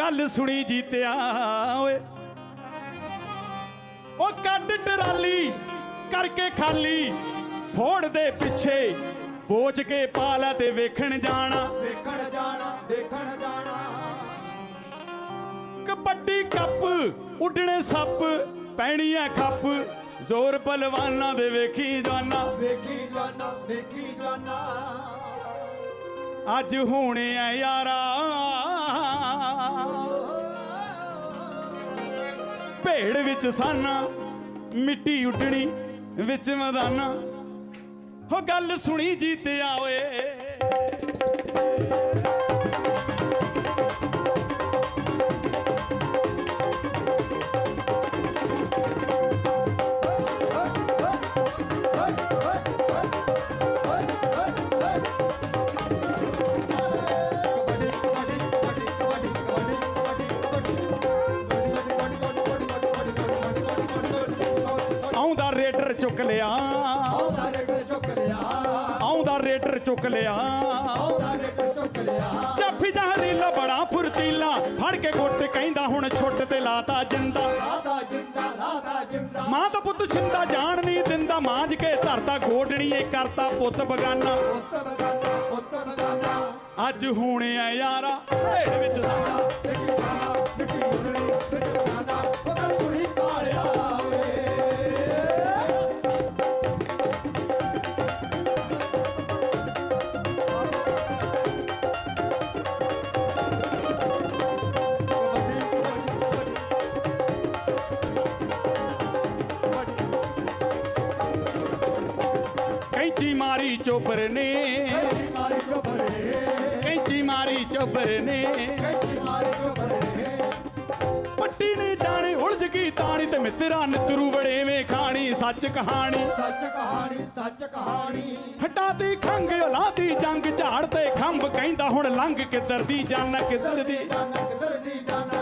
ਗੱਲ ਸੁਣੀ ਜੀਤਿਆ ਓਏ। ਉਹ ਕੱਢ ਟਰਾਲੀ ਕਰਕੇ ਖਾਲੀ ਫੋੜ ਦੇ ਪਿੱਛੇ ਪੋਚ ਕੇ ਪਾ ਲੈ ਤੇ ਵੇਖਣ ਜਾਣਾ। ਵੇਖਣ ਜਾਣਾ ਵੇਖਣ ਜਾਣਾ। ਕਬੱਡੀ ਕੱਪ ਉੱਡਣੇ ਸੱਪ ਪੈਣੀ ਐ ਖੱਪ ਜ਼ੋਰ ਪਹਿਲਵਾਨਾਂ ਦੇ ਵੇਖੀ ਜਵਾਨਾ ਵੇਖੀ ਜਵਾਨਾ ਵੇਖੀ ਜਵਾਨਾ ਅੱਜ ਹੋਣੇ ਆ ਯਾਰਾ। ਭੇੜ ਵਿੱਚ ਸਾਨਾ, ਮਿੱਟੀ ਉੱਡਣੀ ਵਿੱਚ ਮਦਾਨਾ। ਹੋ ਗੱਲ ਸੁਣੀ ਜੀਤਿਆ ਓਏ ਚੁੱਕ ਲਿਆ। ਆਉਂਦਾ ਰੇਡਰ ਚੁੱਕ ਲਿਆ। ਆਉਂਦਾ ਰੇਡਰ ਚੁੱਕ ਲਿਆ। ਆਉਂਦਾ ਰੇਡਰ ਚੁੱਕ ਲਿਆ। ਜੱਫੀ ਜਹਰੀਲਾ ਬੜਾ ਫੁਰਤੀਲਾ। ਫੜ ਕੇ ਗੁੱਟ ਕਹਿੰਦਾ ਹੁਣ ਛੁੱਟ ਤੇ ਲਾਤਾ ਜਿੰਦਾ। ਲਾਦਾ ਜਿੰਦਾ ਲਾਦਾ ਜਿੰਦਾ। ਮਾਂ ਤਾਂ ਪੁੱਤ ਛਿੰਦਾ ਜਾਣ ਨਹੀਂ ਦਿੰਦਾ। ਮਾਂਜ ਕੇ ਧਰਤਾ ਗੋਡਣੀ ਇਹ ਕਰਤਾ ਪੁੱਤ ਬਗਾਨਾ। ਪੁੱਤ ਬਗਾਨਾ ਪੁੱਤ ਬਗਾਨਾ। ਅੱਜ ਹੋਣੇ ਆ ਯਾਰਾ। ਭੇਡ ਵਿੱਚ ਸਾਡਾ। ਵੇਖੀ ਜਵਾਨਾ ਮਿੱਟੀ ਉੱਡਣੀ ਕੈਂਚੀ ਮਾਰੀ ਚੋਬਰ ਨੇ। ਕੈਂਚੀ ਮਾਰੀ ਚੋਬਰੇ ਕੈਂਚੀ ਮਾਰੀ ਚੋਬਰ ਨੇ। ਕੈਂਚੀ ਮਾਰੀ ਚੋਬਰੇ ਪੱਟੀ ਨੇ ਜਾਣੇ ਉਲਝ ਗਈ ਤਾਣੀ ਤੇ ਮਿੱਤਰਾਂ ਨਿਤਰੂ ਵੜੇਵੇਂ ਖਾਣੀ ਸੱਚ ਕਹਾਣੀ। ਸੱਚ ਕਹਾਣੀ ਸੱਚ ਕਹਾਣੀ। ਹਟਾਤੀ ਖੰਗ ਔਲਾਦੀ ਜੰਗ ਝਾੜ ਤੇ ਖੰਭ ਕਹਿੰਦਾ ਹੁਣ ਲੰਘ ਕਿੱਧਰ ਦੀ ਜਾਣਾ ਕਿੱਧਰ ਦੀ ਜਾਣਾ ਕਿਧਰ ਦੀ ਜਾਣਾ।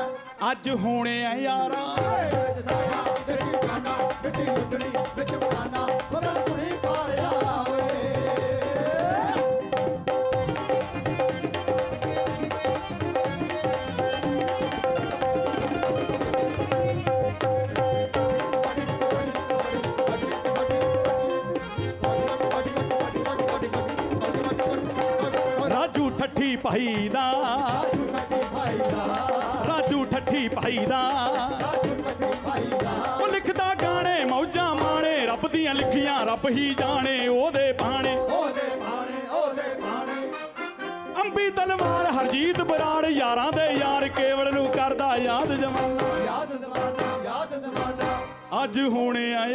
ਅੱਜ ਹੋਣੇ ਆ ਯਾਰਾ। ਵਿੱਚ ਸਾਡਾ ਦੇਖੀ ਜਾਣਾ ਮਿੱਟੀ ਉੱਡਣੀ ਵਿੱਚ ਉਹ ਗੱਲ ਸੁਣੀ ਕਾਲਿਆ ਰਾਜੂ ਠੱਠੀ ਭਾਈ ਦਾ। ਰਾਜੂ ਭਾਈ ਦਾ ਰਾਜੂ ਠੱਠੀ ਭਾਈ ਦਾ। ਰਾਜੂ ਭਾਈ ਦਾ ਉਹ ਲਿਖਦਾ ਗਾਣੇ ਮੌਜਾਂ ਮਾਣੇ ਰੱਬ ਦੀਆਂ ਲਿਖੀਆਂ ਰੱਬ ਹੀ ਜਾਣੇ ਉਹਦੇ ਬਾਣੇ। ਉਹਦੇ ਬਾਣੇ ਉਹਦੇ ਬਾਣੇ ਅੰਬੀ ਤਲਵਾਰ ਹਰਜੀਤ ਬਰਾੜ ਯਾਰਾਂ ਦੇ ਯਾਰ ਕੇਵਲ ਨੂੰ ਕਰਦਾ ਯਾਦ ਜਮਾਨਾ। ਯਾਦ ਜ਼ਮਾਨਾ ਯਾਦ ਜ਼ਮਾਨਾ। ਅੱਜ ਹੋਣੇ ਆ